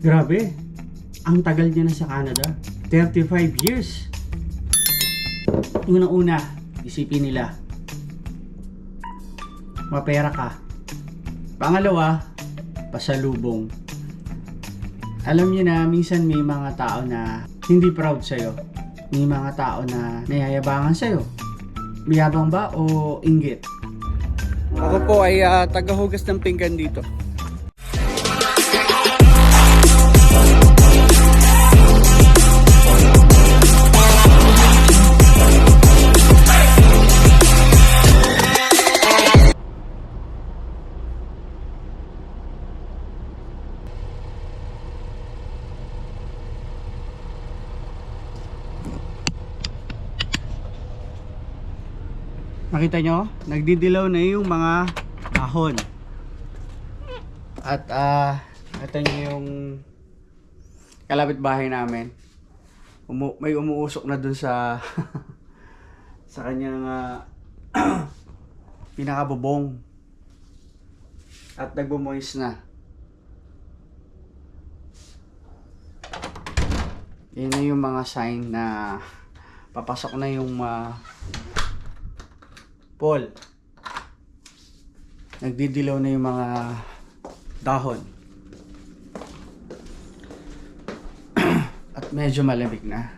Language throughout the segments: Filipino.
Grabe. Ang tagal niya na sa Canada. 35 years. Unang-una, isipin nila. Mapera ka. Pangalawa, pasalubong. Alam niyo na, minsan may mga tao na hindi proud sa'yo. May mga tao na nayayabangan sa'yo. Mayabang ba o inggit? Ako po ay ah, tagahugas ng pinggan dito. Nakita nyo? Nagdidilaw na yung mga dahon. At ah, ito nyo yung kalapit bahay namin. Umu may umuusok na dun sa sa kanyang ah, pinakabubong. At nagbumoist na. Na yung mga sign na papasok na yung ah, Paul. Nagdidilaw na yung mga dahon. At medyo malamig na.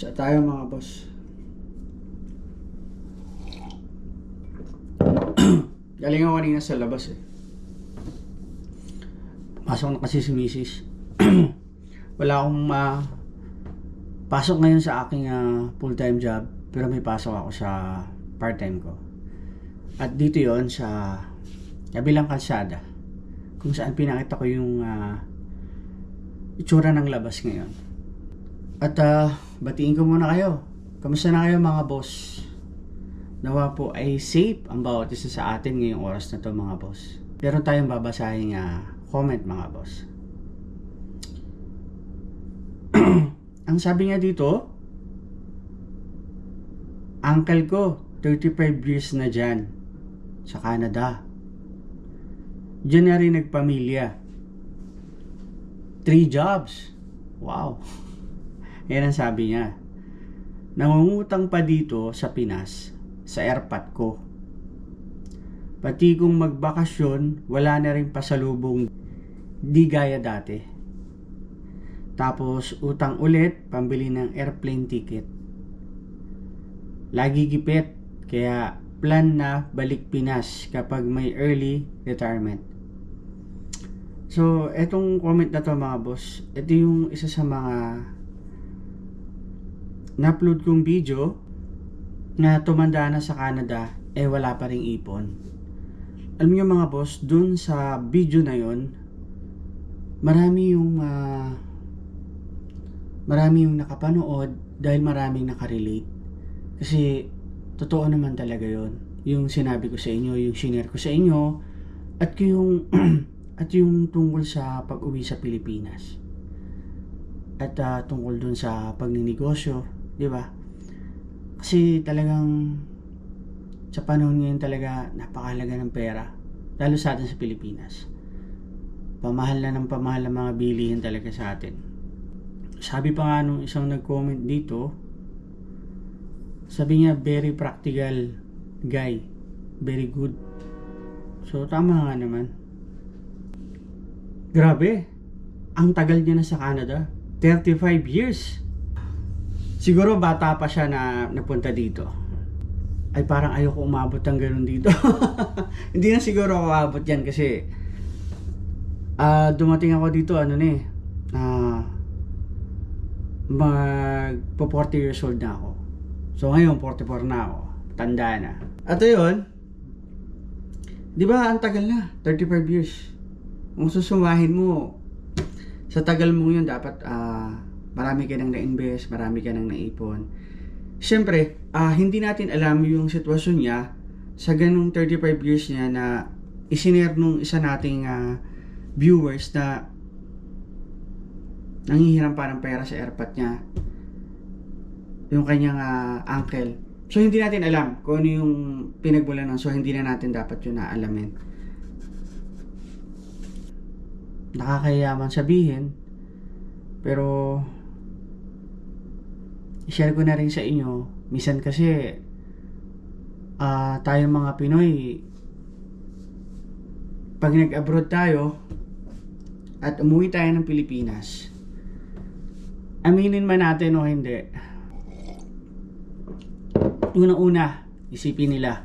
Tsaka tayo mga boss. Galing ako kanina sa labas eh. Pasok na kasi si misis. wala akong ma pasok ngayon sa aking ah, full-time job pero may pasok ako sa part-time ko. At dito yon sa kabilang kalsada kung saan pinakita ko yung ah, itsura ng labas ngayon. At ah, batiin ko muna kayo. Kamusta na kayo mga boss? Nawa po ay safe ang bawat isa sa atin ngayong oras na to mga boss. Meron tayong babasahin nga comment mga boss. Ang sabi niya dito, uncle ko, 35 years na dyan, sa Canada. Diyan na rin nagpamilya. Three jobs. Wow. Yan ang sabi niya. Nangungutang pa dito sa Pinas, sa airpot ko. Pati kung magbakasyon, wala na rin pasalubong di gaya dati. Tapos utang ulit, pambili ng airplane ticket. Lagi gipit, kaya plan na balik Pinas kapag may early retirement. So, etong comment na to mga boss, ito yung isa sa mga na-upload kong video na tumanda na sa Canada, eh wala pa ring ipon. Alam niyo mga boss, dun sa video na yon marami yung ah, marami yung nakapanood dahil maraming nakarelate. Kasi totoo naman talaga yon Yung sinabi ko sa inyo, yung shinare ko sa inyo, at yung at yung tungkol sa pag-uwi sa Pilipinas. At ah, tungkol dun sa pagninegosyo, di ba? Kasi talagang sa panahon ngayon talaga napakahalaga ng pera. Lalo sa atin sa Pilipinas. Pamahal na ng pamahal ang mga bilihin talaga sa atin. Sabi pa nga nung isang nag-comment dito, sabi niya very practical guy. Very good. So tama nga naman. Grabe. Ang tagal niya na sa Canada. 35 years. Siguro bata pa siya na napunta dito. Ay parang ayoko umabot ng ganun dito. Hindi na siguro ako umabot yan kasi ah dumating ako dito ano na eh. Ah mag 40 years old na ako. So ngayon 44 na ako. Tanda na. At yun, di ba ang tagal na? 35 years. Kung susumahin mo, sa tagal mo yun dapat ah marami ka nang na-invest, marami ka nang naipon. Siyempre, ah, hindi natin alam yung sitwasyon niya sa ganung 35 years niya na isinare nung isa nating ah, viewers na nanghihiram pa ng pera sa airpot niya. Yung kanyang ah, uncle. So, hindi natin alam kung ano yung pinagmulan ng so hindi na natin dapat yun naalamin. Nakakayaman sabihin, pero i-share ko na rin sa inyo, misan kasi ah tayong mga Pinoy, pag nag-abroad tayo at umuwi tayo ng Pilipinas, aminin man natin o hindi, unang-una, isipin nila,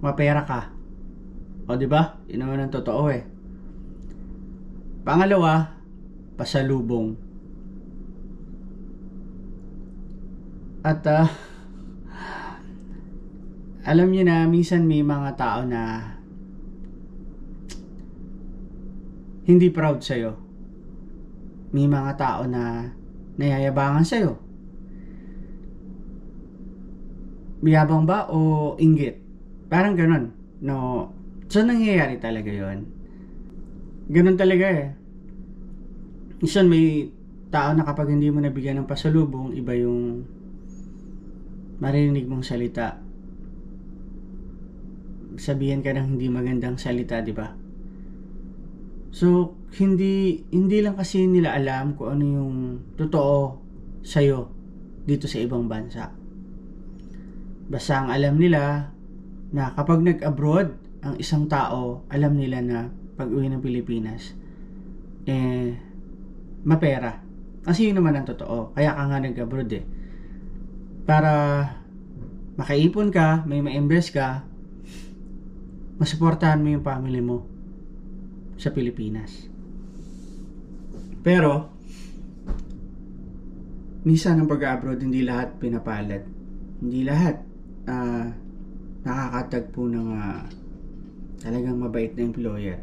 mapera ka. O, di ba? Yun naman ang totoo eh. Pangalawa, pasalubong. At, ah, alam niyo na, minsan may mga tao na hindi proud sa'yo. May mga tao na nayayabangan sa'yo. Biyabang ba o inggit? Parang ganun. No, so nangyayari talaga yon. Ganun talaga eh. Minsan may tao na kapag hindi mo nabigyan ng pasalubong, iba yung marinig mong salita. Sabihan ka ng hindi magandang salita, di ba? So, hindi hindi lang kasi nila alam kung ano yung totoo sa'yo dito sa ibang bansa. Basta ang alam nila na kapag nag-abroad ang isang tao, alam nila na pag uwi ng Pilipinas, eh, mapera. Kasi yun naman ang totoo. Kaya ka nga nag-abroad eh. Para makaipon ka, may ma-invest ka, masuportahan mo yung family mo sa Pilipinas. Pero, minsan ang pag-abroad, hindi lahat pinapalad. Hindi lahat ah nakakatagpo ng ah, talagang mabait na employer.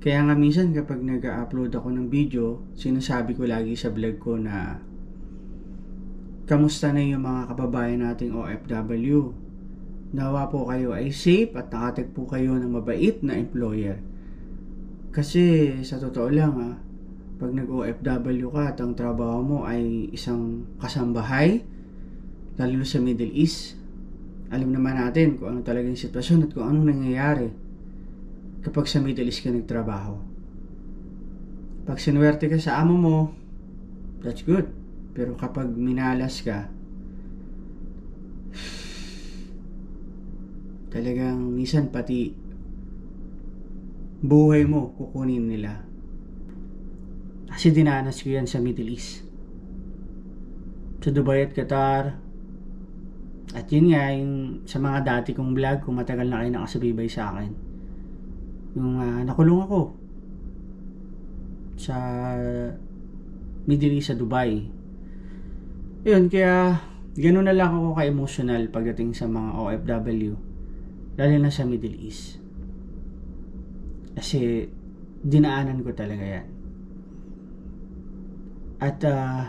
Kaya nga minsan kapag nag-upload ako ng video, sinasabi ko lagi sa vlog ko na kamusta na yung mga kababayan nating OFW. Nawa po kayo ay safe at nakatagpo kayo ng mabait na employer. Kasi sa totoo lang ah, pag nag-OFW ka at ang trabaho mo ay isang kasambahay, lalo sa Middle East, alam naman natin kung ano talagang sitwasyon at kung anong nangyayari kapag sa Middle East ka nagtrabaho. Pag sinuwerte ka sa amo mo, that's good. Pero kapag minalas ka, talagang minsan pati buhay mo kukunin nila. Kasi dinanas ko yan sa Middle East. Sa Dubai at Qatar, at yun nga, yung sa mga dati kong vlog, kung matagal na kayo nakasabibay sa akin, yung ah, nakulong ako sa Middle East sa Dubai. Yun, kaya ganun na lang ako ka-emotional pagdating sa mga OFW, lalo na sa Middle East. Kasi dinaanan ko talaga yan. At ah,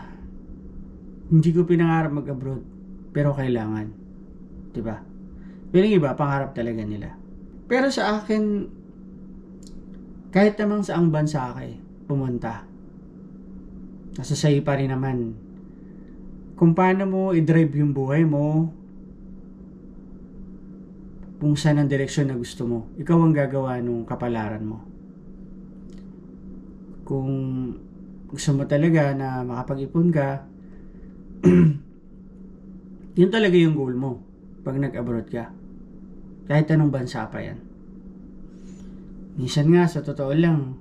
hindi ko pinangarap mag-abroad pero kailangan. 'Di ba? Pero iba, pangarap talaga nila. Pero sa akin, kahit namang saang bansa ka eh, pumunta, nasa sayo pa rin naman. Kung paano mo i-drive yung buhay mo, kung saan ang direksyon na gusto mo, ikaw ang gagawa nung kapalaran mo. Kung gusto mo talaga na makapag-ipon ka, yun talaga yung goal mo pag nag-abroad ka. Kahit anong bansa pa yan. Minsan nga, sa totoo lang,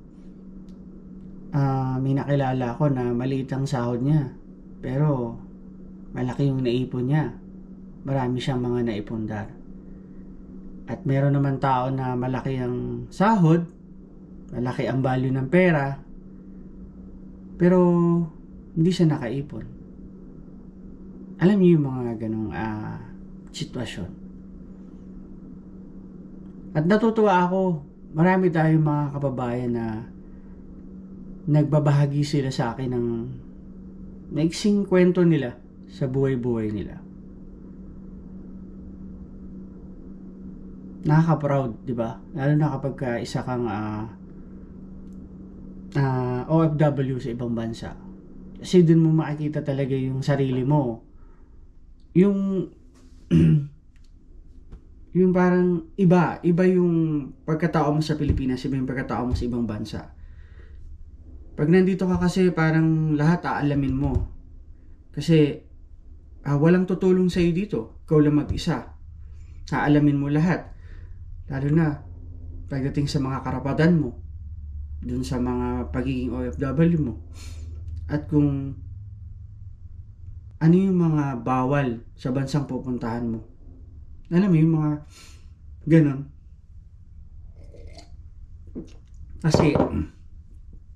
ah may nakilala ko na maliit ang sahod niya. Pero, malaki yung naipon niya. Marami siyang mga naipundar. At meron naman tao na malaki ang sahod, malaki ang value ng pera, pero hindi siya nakaipon. Alam niyo yung mga ganong ah, sitwasyon. At natutuwa ako, marami tayong mga kababayan na nagbabahagi sila sa akin ng naiksing kwento nila sa buhay-buhay nila. Nakaka-proud, di ba? Lalo na kapag ka isa kang ah, ah, OFW sa ibang bansa. Kasi dun mo makikita talaga yung sarili mo yung yung parang iba, iba yung pagkatao mo sa Pilipinas, iba yung pagkatao mo sa ibang bansa. Pag nandito ka kasi parang lahat aalamin mo. Kasi ah, walang tutulong sa iyo dito. Ikaw lang mag-isa. Aalamin mo lahat. Lalo na pagdating sa mga karapatan mo. Dun sa mga pagiging OFW mo. At kung ano yung mga bawal sa bansang pupuntahan mo. Alam mo yung mga ganon. Kasi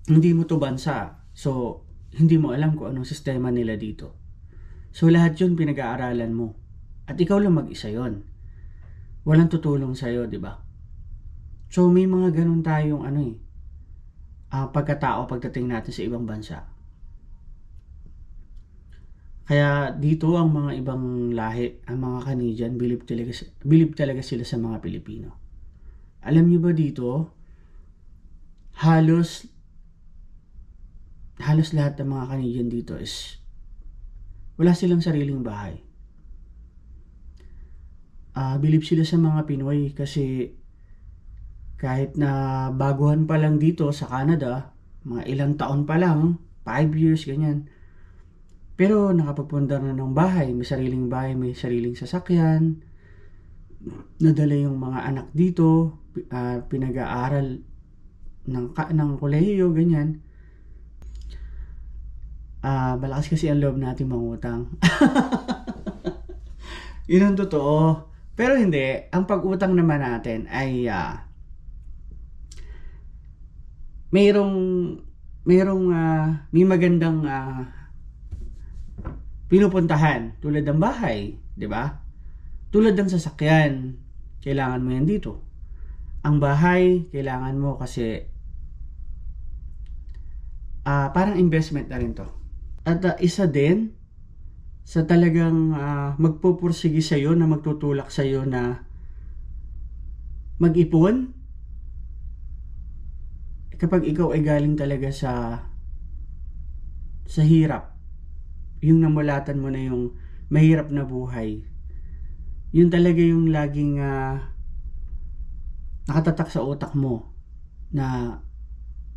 hindi mo to bansa. So, hindi mo alam kung anong sistema nila dito. So, lahat yun pinag-aaralan mo. At ikaw lang mag-isa yon. Walang tutulong sa'yo, di ba? So, may mga ganun tayong ano eh, ah, pagkatao pagdating natin sa ibang bansa. Kaya dito ang mga ibang lahi, ang mga Canadian, believe talaga, believe talaga sila sa mga Pilipino. Alam niyo ba dito, halos halos lahat ng mga Canadian dito is wala silang sariling bahay. Ah, believe sila sa mga Pinoy kasi kahit na baguhan pa lang dito sa Canada, mga ilang taon pa lang, 5 years, ganyan. Pero nakapagpundar na ng bahay, may sariling bahay, may sariling sasakyan, nadala yung mga anak dito, ah, pinag-aaral ng, ng kolehiyo, ganyan. Ah, malakas kasi ang loob natin mangutang. Yun ang totoo. Pero hindi, ang pag-utang naman natin ay ah, mayroong mayroong ah, may magandang ah, pinupuntahan tulad ng bahay, 'di ba? Tulad ng sasakyan, kailangan mo yan dito. Ang bahay, kailangan mo kasi ah parang investment na rin to. At ah, isa din sa talagang ah, magpupursige sa iyo na magtutulak sa iyo na mag-ipon kapag ikaw ay galing talaga sa sa hirap yung namulatan mo na yung mahirap na buhay yun talaga yung laging ah, nakatatak sa utak mo na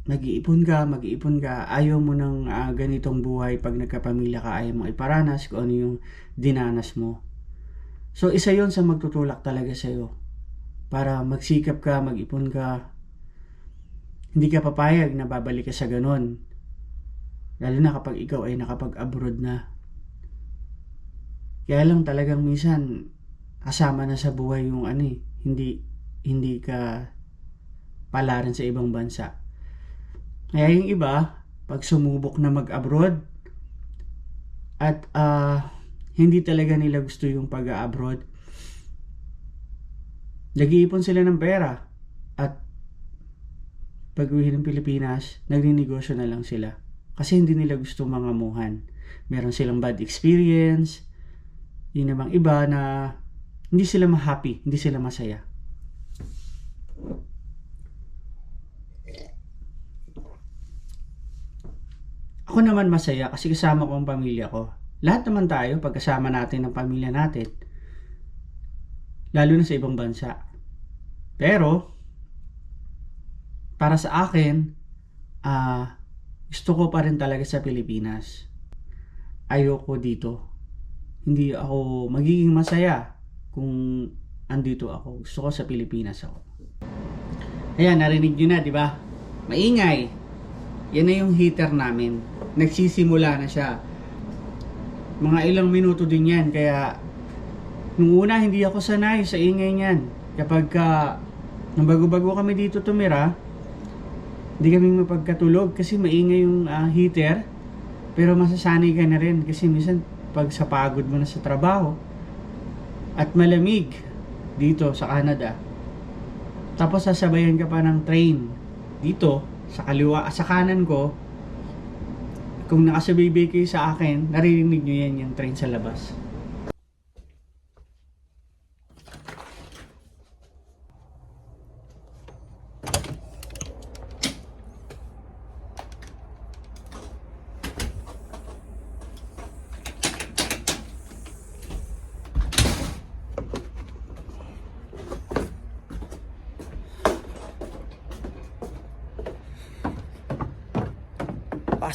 nag-iipon ka, mag-iipon ka, ayaw mo ng ah, ganitong buhay pag nagkapamilya ka, ayaw mo iparanas kung ano yung dinanas mo. So, isa yon sa magtutulak talaga sa'yo. Para magsikap ka, mag-ipon ka. Hindi ka papayag na babalik ka sa ganon. Lalo na kapag ikaw ay nakapag-abroad na. Kaya lang talagang minsan, kasama na sa buhay yung ano eh, hindi, hindi ka pala rin sa ibang bansa. Kaya yung iba, pag sumubok na mag-abroad, at ah, hindi talaga nila gusto yung pag-abroad, nag-iipon sila ng pera. At pag uwi ng Pilipinas, nagninegosyo na lang sila. Kasi hindi nila gusto mga muhan. Meron silang bad experience. Yun namang iba na hindi sila ma-happy, hindi sila masaya. Ako naman masaya kasi kasama ko ang pamilya ko. Lahat naman tayo, pagkasama natin ang pamilya natin, lalo na sa ibang bansa. Pero, para sa akin, ah gusto ko pa rin talaga sa Pilipinas. Ayoko dito. Hindi ako magiging masaya kung andito ako. Gusto ko sa Pilipinas ako. Ayan, narinig nyo na, di ba? Maingay. Yan na yung heater namin. Nagsisimula na siya. Mga ilang minuto din yan. Kaya, nung una, hindi ako sanay sa ingay niyan. Kapag ka, nung bago-bago kami dito tumira, hindi kami mapagkatulog kasi maingay yung ah, heater. Pero masasanay ka na rin kasi minsan pag sa pagod mo na sa trabaho at malamig dito sa Canada. Tapos sasabayan ka pa ng train dito sa kaliwa sa kanan ko. Kung nakasabaybay kayo sa akin, naririnig nyo yan yung train sa labas.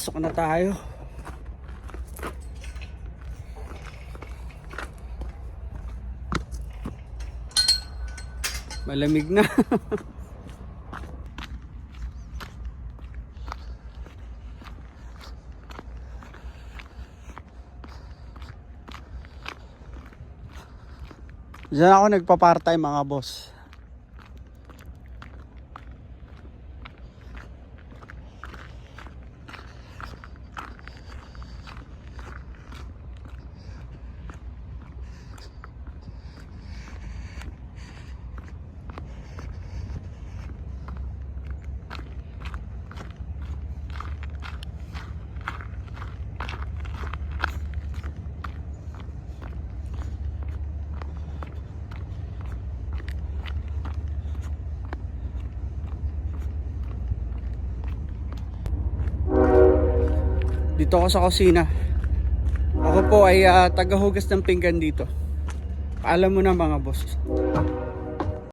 Pasok na tayo. Malamig na. Diyan ako nagpa-part-time mga boss. Dito ako sa kusina. Ako po ay ah, tagahugas ng pinggan dito. Alam mo na mga boss.